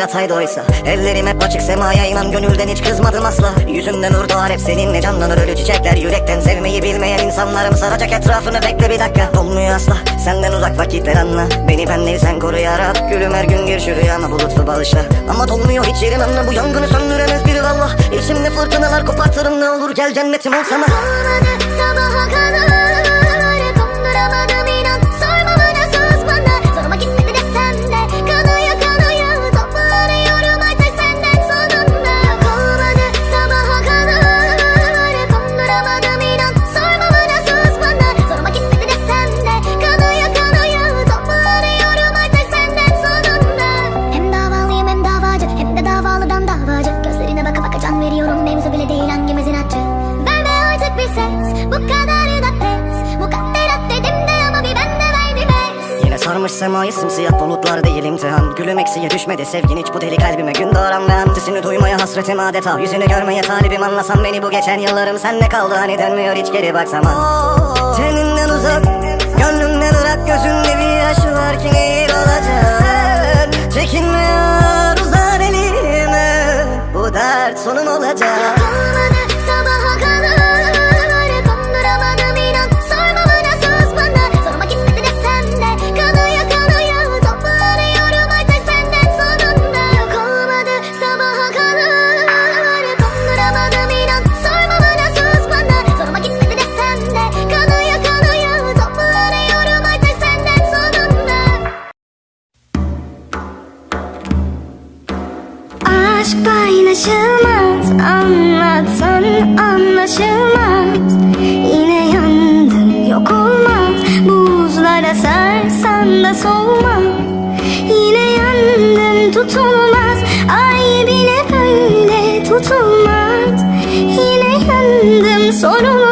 hataydı oysa. Ellerim hep açık semaya inan gönülden hiç kızmadım asla. Yüzünden nur doğar hep seninle canlanır ölü çiçekler Yürekten sevmeyi bilmeyen insanlarım saracak etrafını. Bekle bir dakika. Olmuyor asla. Senden uzak vakitler anla. Beni ben değil sen koru yarab Gülüm her gün gir şu rüyama bulutlu bağışla. Ama dolmuyor hiç yerin anla. Bu yangını söndüremez biri valla İçimde fırtınalar kopartırım. Ne olur gel cennetim ol sana. Olmadı sabaha kadar sarmış semayı simsiyah bulutlar değil imtihan. Gülüm eksiye düşmedi sevgin hiç bu deli kalbime Gün doğuran ve antisini duymaya hasretim adeta Yüzünü görmeye talibim. Anlasam beni bu geçen yıllarım Senle kaldı. Hani dönmüyor hiç geri baksam ha. Teninden uzak gönlümden ırak gözünde bir yaş var ki nehir olacak? Çekinme yar uzan elime. Bu dert sonum olacak Aşk paylaşılmaz Anlatsan anlaşılmaz. Yine yandım yok olmaz. Buzlara sarsan da soğumaz Yine yandım tutulmaz. Ay bile böyle tutulmaz. Yine yandım sorulmaz